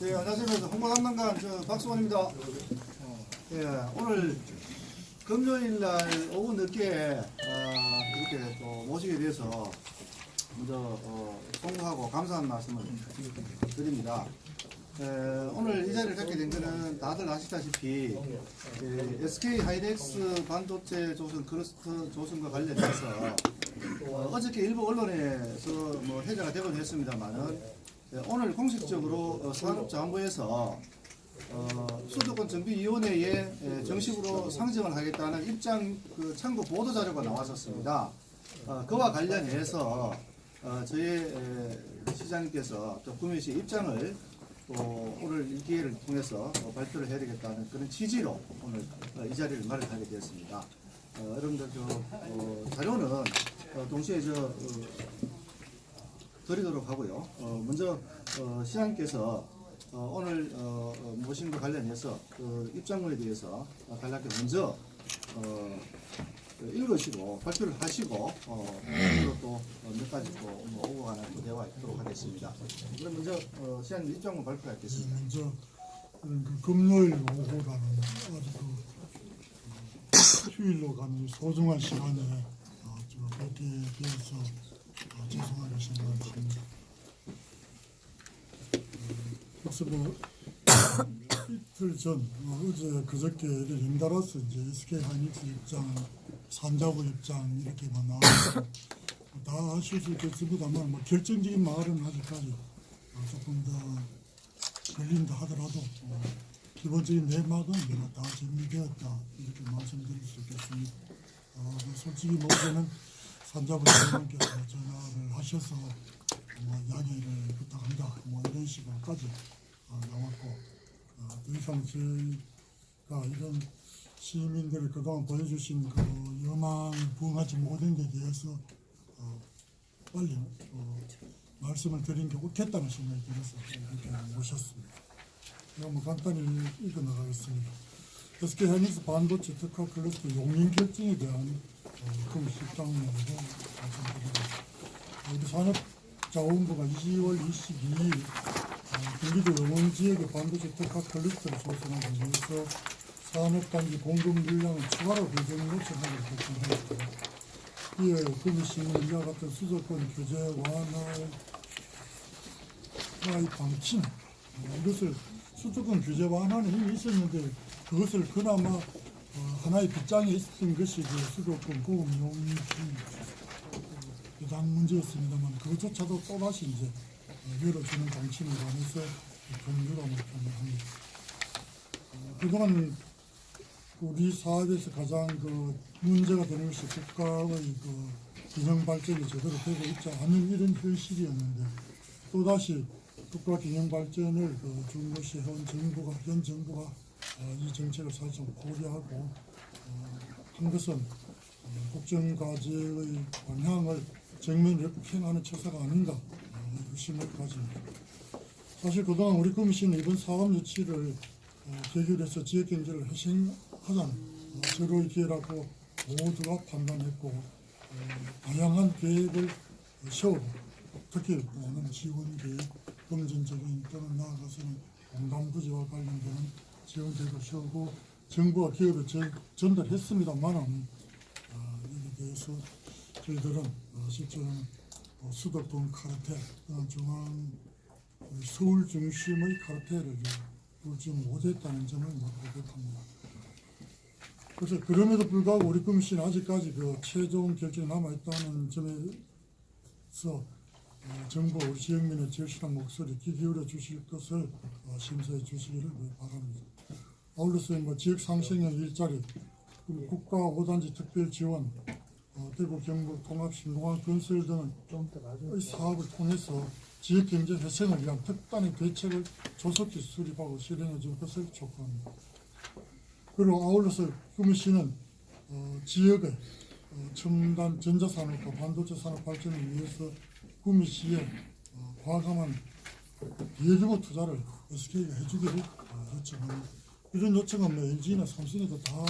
네, 안녕하세요. 홍보 담당관 저 박수원입니다. 예, 오늘 금요일 날 오후 늦게 어, 이렇게 또 모시게 돼서 먼저 어, 송구하고 감사한 말씀을 드립니다. 에, 오늘 이 자리를 갖게 된 것은 다들 아시다시피 에, SK 하이닉스 반도체 조선 크러스트 조선과 관련해서 어, 어저께 일부 언론에서 뭐 해제가 되곤 했습니다만은 네, 오늘 공식적으로 어, 산업자원부에서 어, 수도권 정비위원회에 에, 정식으로 상정을 하겠다는 입장 그 참고 보도 자료가 나왔었습니다. 어, 그와 관련해서 어, 저희 에, 시장님께서 또 구미시 입장을 또 오늘 이 기회를 통해서 어, 발표를 해야 되겠다는 그런 취지로 오늘 어, 이 자리를 마련하게 되었습니다. 어, 여러분들 저 어, 자료는 어, 동시에 저 어, 드리도록 하고요. 어, 먼저 어, 시장님께서 어, 오늘 어, 어, 모신 것 관련해서 그 입장문에 대해서 어, 간략히 먼저 어, 읽으시고 발표를 하시고 어, 그리고 또몇 가지 또뭐 오고 가는 또 대화하도록 하겠습니다. 그럼 먼저 어, 시장님 입장문 발표하겠습니다. 먼저 그 금요일 오후라는 아주 그 휴일로 가는 소중한 시간에 어, 좀 뵙게 되어서 어, 죄송하게 생각합니다. 그래서 뭐 이틀 전 어, 어제 그저께 연달아서 이제 SK 하이닉스 입장, 산자부 입장 이렇게 뭐 나와서 다 아실 수 있겠습니다만 뭐 결정적인 말은 아직까지 어, 조금 더 걸린다 하더라도 어, 기본적인 내막은 내가 다 정리되었다 이렇게 말씀드릴 수 있겠습니다. 어, 뭐 솔직히 뭐저는 산자부 장관께서 전화를 하셔서 뭐 양해를 부탁한다 뭐 이런 식으로까지 어, 나왔고 어, 더 이상 저희가 이런 시민들이 그동안 보여주신 그 여망 부응하지 못한 데 대해서 어, 빨리 어, 말씀을 드린 게 옳겠다는 생각이 들어서 이렇게 모셨습니다. 제가 뭐 간단히 읽어 나가겠습니다. SK 하이닉스 반도체 특화 클러스터 용인 결정에 대한 어, 그 실장으로 말씀드립니다. 우리 산업자원부가 2월 22일 어, 경기도 영원 지역의 반도체 특화 클러스터를 조성하기 위해서 산업단지 공급 물량을 추가로 배정 요청하기로 결정하였다. 이에 구미시는 이와 같은 수도권 규제 완화의 방침 어, 이것을 수도권 규제 완화는 이미 있었는데 그것을 그나마 어, 하나의 빗장에 있었던 것이 그 수도권 고급 용지 배당 문제였습니다만 그것조차도 또다시 이제 어, 열어주는 방침에 관해서 경유감을 표명합니다. 어, 그동안 우리 사회에서 가장 그 문제가 되는 것이 국가의 그 균형 발전이 제대로 되고 있지 않은 이런 현실이었는데 또다시 국가 균형 발전을 그준 것이 현 정부가 현 정부가 어, 이 정책을 사실 고려하고 어, 한 것은 어, 국정 과제의 방향을 정면 역행하는 처사가 아닌가 어, 의심을 가집니다. 사실 그동안 우리 komis시는 이번 사업 유치를 어, 계기로 해서 지역 경제를 회생 어, 절호의 기회라고 모두가 판단했고 어, 다양한 계획을 세우고 특히 오는 지원 계획, 금전적인 또는 나아가서는 공담부지와 관련되는 지원 계획을 세우고 정부와 기업에 전- 전달했습니다만은 어, 여기에 대해서 저희들은 어, 실제로는 어, 수도권 카르텔 또는 중앙 우리 서울 중심의 카르텔을 뚫지 못했다는 점을 뭐 고백합니다. 그래서 그럼에도 불구하고 우리 komis시는 아직까지 그 최종 결정이 남아있다는 점에서 어, 정부 우리 지역민의 절실한 목소리 귀 기울여 주실 것을 어, 심사해 주시기를 바랍니다. 아울러서 뭐 지역 상생형 일자리, 국가 5단지 특별 지원, 어, 대구 경북 통합 신공항 건설 등의 사업을 통해서 지역 경제 회생을 위한 특단의 대책을 조속히 수립하고 실행해 줄 것을 촉구합니다. 그리고 아울러서 구미시는 어, 지역의 어, 첨단 전자산업과 반도체 산업 발전을 위해서 구미시에 어, 과감한 비례규모 투자를 SK가 해주기를 어, 요청합니다. 이런 요청은 뭐 LG나 삼성에도 다 어,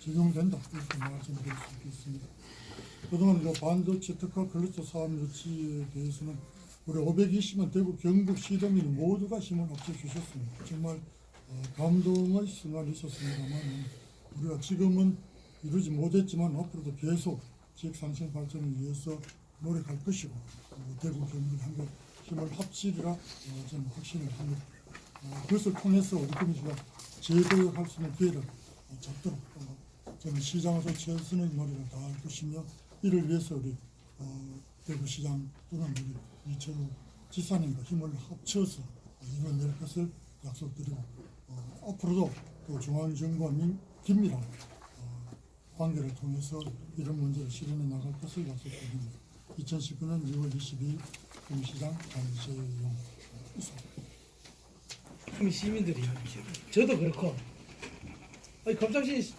적용된다 이렇게 말씀드릴 수 있겠습니다. 그동안 그 반도체 특화 클러스터 사업 유치에 대해서는 우리 520만 대구 경북 시도민 모두가 힘을 합쳐 주셨습니다. 정말 어, 감동의 순간이 있었습니다만 우리가 지금은 이루지 못했지만 앞으로도 계속 지역 상생 발전을 위해서 노력할 것이고 어, 대구 경북 한국 힘을 합치리라 어, 저는 확신을 합니다. 어, 그것을 통해서 우리 commit가 재도약할 수 있는 기회를 어, 잡도록 어, 저는 시장에서 최선의 노력을 다할 것이며 이를 위해서 우리 어, 대구시장 또는 우리 이철우 지사님과 힘을 합쳐서 어, 이뤄낼 것을 약속드리고 어, 앞으로도 또 중앙정부와 긴밀한 어, 관계를 통해서 이런 문제를 실현해 나갈 것을 약속드립니다. 2019년 6월 22일 구시장 장재용 있습니다. 우리 시민들이 저도 그렇고 아니 검찰시